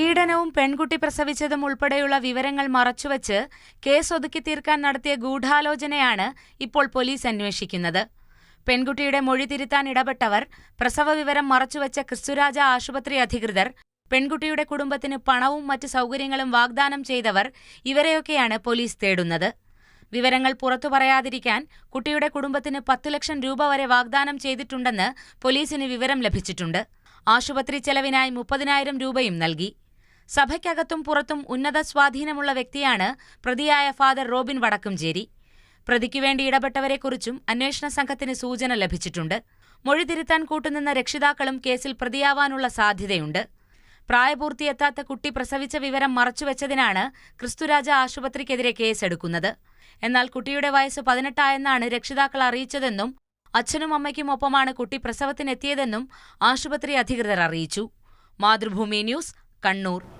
പീഡനവും പെൺകുട്ടി പ്രസവിച്ചതും ഉൾപ്പെടെയുള്ള വിവരങ്ങൾ മറച്ചുവച്ച് കേസ് ഒതുക്കി തീർക്കാൻ നടത്തിയ ഗൂഢാലോചനയാണ് ഇപ്പോൾ പോലീസ് അന്വേഷിക്കുന്നത്. പെൺകുട്ടിയുടെ മൊഴി തിരുത്താൻ ഇടപെട്ടവർ പ്രസവ വിവരം മറച്ചുവച്ച ക്രിസ്തുരാജ ആശുപത്രി അധികൃതർ പെൺകുട്ടിയുടെ കുടുംബത്തിന് പണവും മറ്റ് സൗകര്യങ്ങളും വാഗ്ദാനം ചെയ്തവർ ഇവരെയൊക്കെയാണ് പോലീസ് തേടുന്നത്. വിവരങ്ങൾ പുറത്തു പറയാതിരിക്കാൻ കുട്ടിയുടെ കുടുംബത്തിന് പത്തു ലക്ഷം രൂപ വരെ വാഗ്ദാനം ചെയ്തിട്ടുണ്ടെന്ന് പോലീസിന് വിവരം ലഭിച്ചിട്ടുണ്ട്. ആശുപത്രി ചെലവിനായി മുപ്പതിനായിരം രൂപയും നൽകി. സഭയ്ക്കകത്തും പുറത്തും ഉന്നത സ്വാധീനമുള്ള വ്യക്തിയാണ് പ്രതിയായ ഫാദർ റോബിൻ വടക്കുംചേരി. പ്രതിക്കു വേണ്ടി ഇടപെട്ടവരെക്കുറിച്ചും അന്വേഷണ സംഘത്തിന് സൂചന ലഭിച്ചിട്ടുണ്ട്. മൊഴി തിരുത്താൻ കൂട്ടുനിന്ന രക്ഷിതാക്കളും കേസിൽ പ്രതിയാവാനുള്ള സാധ്യതയുണ്ട്. പ്രായപൂർത്തിയെത്താത്ത കുട്ടി പ്രസവിച്ച വിവരം മറച്ചുവെച്ചതിനാണ് ക്രിസ്തുരാജ ആശുപത്രിക്കെതിരെ കേസെടുക്കുന്നത്. എന്നാൽ കുട്ടിയുടെ വയസ്സ് പതിനെട്ടായെന്നാണ് രക്ഷിതാക്കൾ അറിയിച്ചതെന്നും അച്ഛനും അമ്മയ്ക്കും ഒപ്പമാണ് കുട്ടി പ്രസവത്തിനെത്തിയതെന്നും ആശുപത്രി അധികൃതർ അറിയിച്ചു. മാതൃഭൂമി ന്യൂസ് കണ്ണൂർ.